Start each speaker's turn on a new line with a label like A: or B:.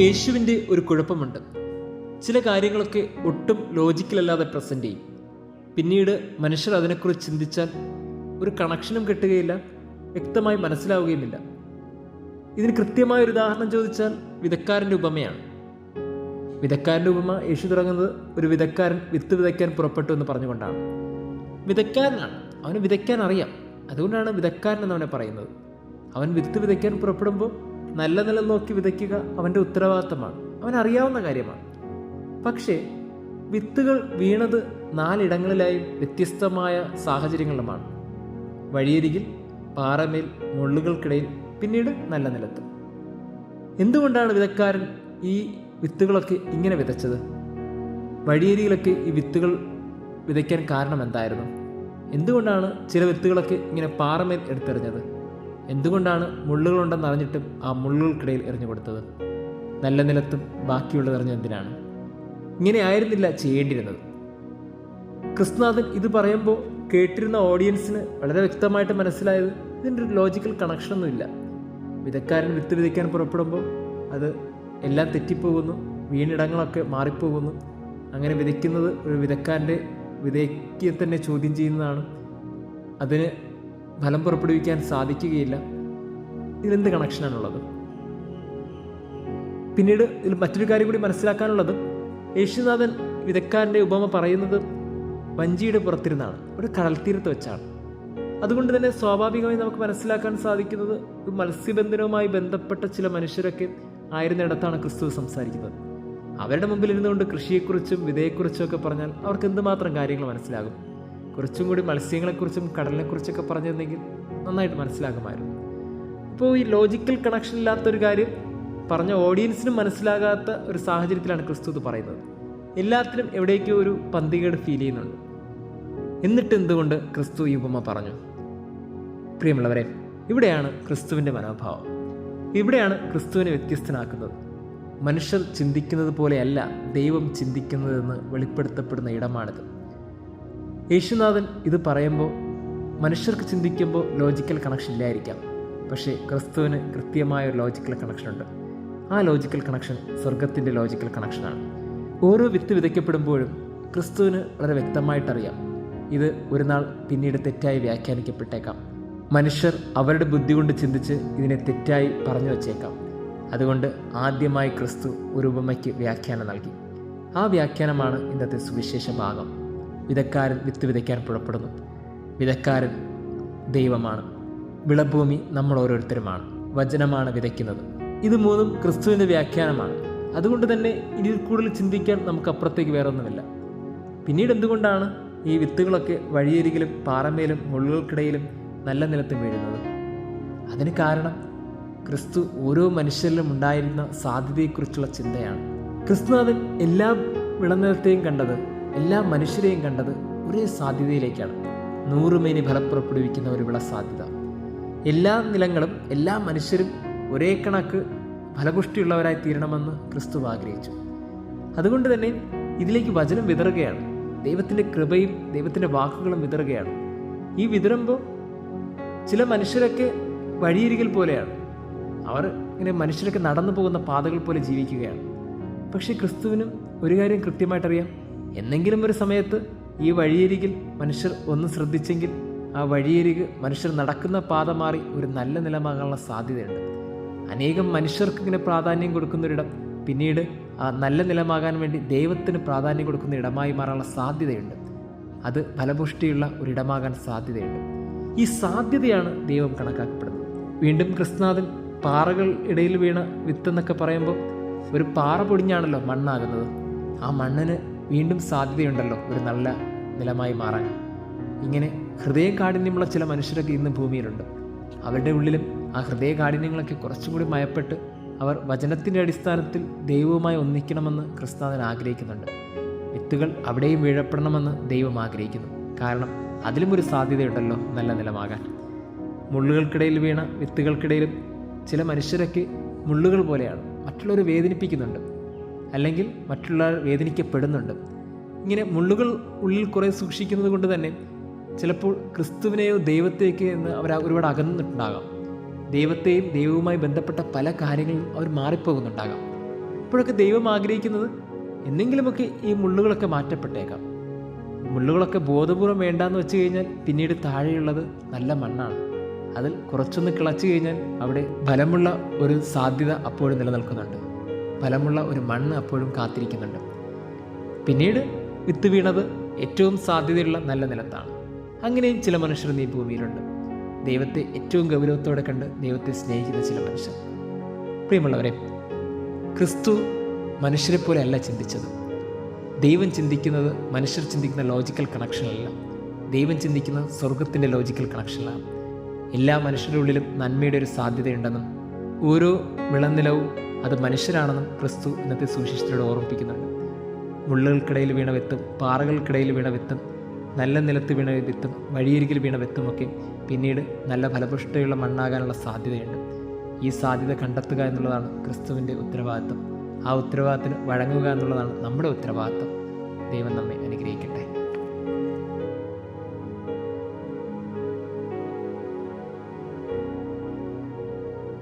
A: യേശുവിന്റെ ഒരു കുഴപ്പമുണ്ട്. ചില കാര്യങ്ങളൊക്കെ ഒട്ടും ലോജിക്കലല്ലാതെ പ്രസന്റ് ചെയ്യും. പിന്നീട് മനുഷ്യർ അതിനെക്കുറിച്ച് ചിന്തിച്ചാൽ ഒരു കണക്ഷനും കിട്ടുകയില്ല വ്യക്തമായി മനസ്സിലാവുകയുമില്ല. ഇതിന് കൃത്യമായ ഒരു ഉദാഹരണം ചോദിച്ചാൽ വിധക്കാരന്റെ ഉപമയാണ്. വിധക്കാരന്റെ ഉപമ യേശു തുടങ്ങുന്നത് ഒരു വിധക്കാരൻ വിത്ത് വിതയ്ക്കാൻ പുറപ്പെട്ടു എന്ന് പറഞ്ഞുകൊണ്ടാണ്. വിതക്കാരനാണ്. അവന് വിതയ്ക്കാൻ അറിയാം. അതുകൊണ്ടാണ് വിതക്കാരൻ എന്ന് അവനെ പറയുന്നത്. അവൻ വിത്ത് വിതയ്ക്കാൻ പുറപ്പെടുമ്പോൾ നല്ല നില നോക്കി വിതയ്ക്കുക അവന്റെ ഉത്തരവാദിത്തമാണ്. അവൻ അറിയാവുന്ന കാര്യമാണ്. പക്ഷേ വിത്തുകൾ വീണത് നാലിടങ്ങളിലായും വ്യത്യസ്തമായ സാഹചര്യങ്ങളിലുമാണ് വഴിയരികിൽ പാറമേൽ മുള്ളുകൾക്കിടയിൽ പിന്നീട് നല്ല നിലത്ത്. എന്തുകൊണ്ടാണ് വിതക്കാരൻ ഈ വിത്തുകളൊക്കെ ഇങ്ങനെ വിതച്ചത്? വഴിയരികിലൊക്കെ ഈ വിത്തുകൾ വിതയ്ക്കാൻ കാരണം എന്തായിരുന്നു? എന്തുകൊണ്ടാണ് ചില വിത്തുകളൊക്കെ ഇങ്ങനെ പാറമേൽ എടുത്തെറിഞ്ഞത്? എന്തുകൊണ്ടാണ് മുള്ളുകളുണ്ടെന്ന് അറിഞ്ഞിട്ടും ആ മുള്ളുകൾക്കിടയിൽ എറിഞ്ഞു കൊടുത്തത്? നല്ല നിലത്തും ബാക്കിയുള്ളത് എറിഞ്ഞെന്തിനാണ് ഇങ്ങനെ ആയിരുന്നില്ല ചെയ്യേണ്ടിയിരുന്നത്. കൃഷ്ണനാഥൻ ഇത് പറയുമ്പോൾ കേട്ടിരുന്ന ഓഡിയൻസിന് വളരെ വ്യക്തമായിട്ട് മനസ്സിലായത് ഇതിന്റെ ഒരു ലോജിക്കൽ കണക്ഷനൊന്നുമില്ല വിധക്കാരൻ വിത്ത് വിതയ്ക്കാൻ പുറപ്പെടുമ്പോൾ അത് എല്ലാം തെറ്റിപ്പോകുന്നു വീണിടങ്ങളൊക്കെ മാറിപ്പോകുന്നു. അങ്ങനെ വിതയ്ക്കുന്നത് ഒരു വിതക്കാരന്റെ വിതയ്ക്ക് തന്നെ ചോദ്യം ചെയ്യുന്നതാണ്. അതിന് ഫലം പുറപ്പെടുവിക്കാൻ സാധിക്കുകയില്ല. ഇതിലെന്ത് കണക്ഷനാണുള്ളത്? പിന്നീട് ഇതിൽ മറ്റൊരു കാര്യം കൂടി മനസ്സിലാക്കാനുള്ളത്. യേശുനാഥൻ വിതക്കാരന്റെ ഉപമ പറയുന്നത് വഞ്ചിയുടെ പുറത്തിരുന്നാണ് ഒരു കടൽ തീരത്ത് വെച്ചാണ്. അതുകൊണ്ട് തന്നെ സ്വാഭാവികമായി നമുക്ക് മനസ്സിലാക്കാൻ സാധിക്കുന്നത് മത്സ്യബന്ധനവുമായി ബന്ധപ്പെട്ട ചില മനുഷ്യരൊക്കെ ആയിരുന്നിടത്താണ് ക്രിസ്തു സംസാരിക്കുന്നത്. അവരുടെ മുമ്പിൽ ഇരുന്നുകൊണ്ട് കൃഷിയെക്കുറിച്ചും വിധയെക്കുറിച്ചും ഒക്കെ പറഞ്ഞാൽ അവർക്ക് എന്തുമാത്രം കാര്യങ്ങൾ മനസ്സിലാകും? കുറച്ചും കൂടി മത്സ്യങ്ങളെക്കുറിച്ചും കടലിനെക്കുറിച്ചൊക്കെ പറഞ്ഞിരുന്നെങ്കിൽ നന്നായിട്ട് മനസ്സിലാകുമായിരുന്നു. ഇപ്പോൾ ഈ ലോജിക്കൽ കണക്ഷൻ ഇല്ലാത്തൊരു കാര്യം പറഞ്ഞ ഓഡിയൻസിനും മനസ്സിലാകാത്ത ഒരു സാഹചര്യത്തിലാണ് ക്രിസ്തു ഇത് പറയുന്നത്. എല്ലാത്തിനും എവിടേക്കോ ഒരു പന്തികേട് ഫീൽ ചെയ്യുന്നുണ്ട്. എന്നിട്ട് എന്തുകൊണ്ട് ക്രിസ്തു ഈ ഉപമ പറഞ്ഞു? പ്രിയമുള്ളവരെ ഇവിടെയാണ് ക്രിസ്തുവിന്റെ മനോഭാവം. ഇവിടെയാണ് ക്രിസ്തുവിനെ വ്യത്യസ്തനാക്കുന്നത്. മനുഷ്യർ ചിന്തിക്കുന്നത് പോലെയല്ല ദൈവം ചിന്തിക്കുന്നതെന്ന് വെളിപ്പെടുത്തപ്പെടുന്ന ഇടമാണിത്. യേശുനാഥൻ ഇത് പറയുമ്പോൾ മനുഷ്യർക്ക് ചിന്തിക്കുമ്പോൾ ലോജിക്കൽ കണക്ഷൻ ഇല്ലായിരിക്കാം. പക്ഷേ ക്രിസ്തുവിന് കൃത്യമായ ഒരു ലോജിക്കൽ കണക്ഷനുണ്ട് ആ ലോജിക്കൽ കണക്ഷൻ സ്വർഗത്തിന്റെ ലോജിക്കൽ കണക്ഷനാണ് ഓരോ വിത്ത് വിതയ്ക്കപ്പെടുമ്പോഴും ക്രിസ്തുവിന് വളരെ വ്യക്തമായിട്ടറിയാം. ഇത് ഒരു നാൾ പിന്നീട് തെറ്റായി വ്യാഖ്യാനിക്കപ്പെട്ടേക്കാം. മനുഷ്യർ അവരുടെ ബുദ്ധി കൊണ്ട് ചിന്തിച്ച് ഇതിനെ തെറ്റായി പറഞ്ഞു വച്ചേക്കാം. അതുകൊണ്ട് ആദ്യമായി ക്രിസ്തു ഒരു ഉപമയ്ക്ക് വ്യാഖ്യാനം നൽകി. ആ വ്യാഖ്യാനമാണ് ഇന്നത്തെ സുവിശേഷ ഭാഗം. വിതക്കാരൻ വിത്ത് വിതയ്ക്കാൻ പുറപ്പെടുന്നു. വിതക്കാരൻ ദൈവമാണ്. വിളഭൂമി നമ്മൾ ഓരോരുത്തരുമാണ്. വചനമാണ് വിതയ്ക്കുന്നത്. ഇത് മൂന്നും ക്രിസ്തുവിന്റെ വ്യാഖ്യാനമാണ്. അതുകൊണ്ട് തന്നെ ഇതിൽ കൂടുതൽ ചിന്തിക്കാൻ നമുക്ക് അപ്പുറത്തേക്ക് വേറെ ഒന്നുമില്ല പിന്നീട് എന്തുകൊണ്ടാണ് ഈ വിത്തുകളൊക്കെ വഴിയരികിലും പാറമേലും മുള്ളുകൾക്കിടയിലും നല്ല നിലത്തും വീഴുന്നത്? അതിന് കാരണം ക്രിസ്തു ഓരോ മനുഷ്യരിലും ഉണ്ടായിരുന്ന സാധ്യതയെക്കുറിച്ചുള്ള ചിന്തയാണ്. ക്രിസ്തുനാഥൻ എല്ലാ വിളനിലത്തെയും കണ്ടത് എല്ലാ മനുഷ്യരെയും കണ്ടത് ഒരേ സാധ്യതയിലേക്കാണ്. നൂറുമേനി ഫലം പുറപ്പെടുവിക്കുന്ന ഒരു വിള സാധ്യത. എല്ലാ നിലങ്ങളും എല്ലാ മനുഷ്യരും ഒരേ കണക്ക് ഫലപുഷ്ടിയുള്ളവരായി തീരണമെന്ന് ക്രിസ്തു ആഗ്രഹിച്ചു. അതുകൊണ്ട് തന്നെ ഇതിലേക്ക് വചനം വിതറുകയാണ്. ദൈവത്തിന്റെ കൃപയും ദൈവത്തിന്റെ വാക്കുകളും വിതറുകയാണ്. ഈ വിതറുമ്പോൾ ചില മനുഷ്യരൊക്കെ വഴിയരികിൽ പോലെയാണ്. അവർ ഇങ്ങനെ മനുഷ്യരൊക്കെ നടന്നു പോകുന്ന പാതകൾ പോലെ ജീവിക്കുകയാണ്. പക്ഷേ ക്രിസ്തുവിനും ഒരു കാര്യം കൃത്യമായിട്ടറിയാം. എന്നെങ്കിലും ഒരു സമയത്ത് ഈ വഴിയരികിൽ മനുഷ്യർ ഒന്ന് ശ്രദ്ധിച്ചെങ്കിൽ ആ വഴിയരിക് മനുഷ്യർ നടക്കുന്ന പാത മാറി ഒരു നല്ല നിലമാകാനുള്ള സാധ്യതയുണ്ട്. അനേകം മനുഷ്യർക്ക് ഇങ്ങനെ പ്രാധാന്യം കൊടുക്കുന്നൊരിടം പിന്നീട് ആ നല്ല നിലമാകാൻ വേണ്ടി ദൈവത്തിന് പ്രാധാന്യം കൊടുക്കുന്ന ഇടമായി മാറാനുള്ള സാധ്യതയുണ്ട്. അത് ഫലപുഷ്ടിയുള്ള ഒരിടമാകാൻ സാധ്യതയുണ്ട്. ഈ സാധ്യതയാണ് ദൈവം കണക്കാക്കപ്പെടുന്നത്. വീണ്ടും ക്രിസ്തുനാഥൻ പാറകൾ ഇടയിൽ വീണ വിത്തെന്നൊക്കെ പറയുമ്പോൾ ഒരു പാറ പൊടിഞ്ഞാണല്ലോ മണ്ണാകുന്നത്. ആ മണ്ണിന് വീണ്ടും സാധ്യതയുണ്ടല്ലോ ഒരു നല്ല നിലമായി മാറാൻ. ഇങ്ങനെ ഹൃദയം കാഠിന്യമുള്ള ചില മനുഷ്യരൊക്കെ ഇന്ന് ഭൂമിയിലുണ്ട്. അവരുടെ ഉള്ളിലും ആ ഹൃദയ കാഠിന്യങ്ങളൊക്കെ കുറച്ചും കൂടി മയപ്പെട്ട് അവർ വചനത്തിന്റെ അടിസ്ഥാനത്തിൽ ദൈവവുമായി ഒന്നിക്കണമെന്ന് ക്രിസ്താവൻ ആഗ്രഹിക്കുന്നുണ്ട്. വിത്തുകൾ അവിടെയും വീഴപ്പെടണമെന്ന് ദൈവം ആഗ്രഹിക്കുന്നു. കാരണം അതിലും ഒരു സാധ്യതയുണ്ടല്ലോ നല്ല നിലമാകാൻ. മുള്ളുകൾക്കിടയിൽ വീണ വിത്തുകൾക്കിടയിലും ചില മനുഷ്യരൊക്കെ മുള്ളുകൾ പോലെയാണ്. മറ്റുള്ളവർ വേദനിപ്പിക്കുന്നുണ്ട്. അല്ലെങ്കിൽ മറ്റുള്ളവർ വേദനിക്കപ്പെടുന്നുണ്ട്. ഇങ്ങനെ മുള്ളുകൾ ഉള്ളിൽ കുറേ സൂക്ഷിക്കുന്നത് കൊണ്ട് തന്നെ ചിലപ്പോൾ ക്രിസ്തുവിനെയോ ദൈവത്തേക്ക് എന്ന് അവർ ഒരുപാട് അകന്നിട്ടുണ്ടാകാം ദൈവത്തെയും ദൈവവുമായി ബന്ധപ്പെട്ട പല കാര്യങ്ങളും അവർ മാറിപ്പോകുന്നുണ്ടാകാം. ഇപ്പോഴൊക്കെ ദൈവം ആഗ്രഹിക്കുന്നത് എന്തെങ്കിലുമൊക്കെ ഈ മുള്ളുകളൊക്കെ മാറ്റപ്പെട്ടേക്കാം. മുള്ളുകളൊക്കെ ബോധപൂർവം വേണ്ടാന്ന് വെച്ച് കഴിഞ്ഞാൽ പിന്നീട് താഴെയുള്ളത് നല്ല മണ്ണാണ്. അതിൽ കുറച്ചൊന്ന് കിളച്ചു കഴിഞ്ഞാൽ അവിടെ ഫലമുള്ള ഒരു സാധ്യത അപ്പോഴും നിലനിൽക്കുന്നുണ്ട്. ഫലമുള്ള ഒരു മണ്ണ് അപ്പോഴും കാത്തിരിക്കുന്നുണ്ട്. പിന്നീട് വിത്ത് വീണത് ഏറ്റവും സാധ്യതയുള്ള നല്ല നിലത്താണ്. അങ്ങനെയും ചില മനുഷ്യർ ഈ ഭൂമിയിലുണ്ട്. ദൈവത്തെ ഏറ്റവും ഗൗരവത്തോടെ കണ്ട് ദൈവത്തെ സ്നേഹിക്കുന്ന ചില മനുഷ്യർ. പ്രിയമുള്ളവരെ ക്രിസ്തു മനുഷ്യരെ പോലെ അല്ല ചിന്തിച്ചത്. ദൈവം ചിന്തിക്കുന്നത് മനുഷ്യർ ചിന്തിക്കുന്ന ലോജിക്കൽ കണക്ഷനല്ല ദൈവം ചിന്തിക്കുന്നത് സ്വർഗത്തിന്റെ ലോജിക്കൽ കണക്ഷനിലാണ് എല്ലാ മനുഷ്യരുടെ ഉള്ളിലും നന്മയുടെ ഒരു സാധ്യതയുണ്ടെന്നും ഓരോ വിളനിലവും അത് മനുഷ്യരാണെന്നും ക്രിസ്തു ഇന്നത്തെ സുവിശേഷത്തിലൂടെ ഓർമ്മിപ്പിക്കുന്നുണ്ട്. മുള്ളുകൾക്കിടയിൽ വീണ വിത്തും പാറകൾക്കിടയിൽ വീണ വിത്തും നല്ല നിലത്ത് വീണ വിത്തും വഴിയരികിൽ വീണ വിത്തുമൊക്കെ പിന്നീട് നല്ല ഫലപുഷ്ടയുള്ള മണ്ണാകാനുള്ള സാധ്യതയുണ്ട്. ഈ സാധ്യത കണ്ടെത്തുക എന്നുള്ളതാണ് ക്രിസ്തുവിന്റെ ഉത്തരവാദിത്വം. ആ ഉത്തരവാദിത്തത്തിന് വഴങ്ങുക എന്നുള്ളതാണ് നമ്മുടെ ഉത്തരവാദിത്വം. ദൈവം നമ്മെ അനുഗ്രഹിക്കട്ടെ.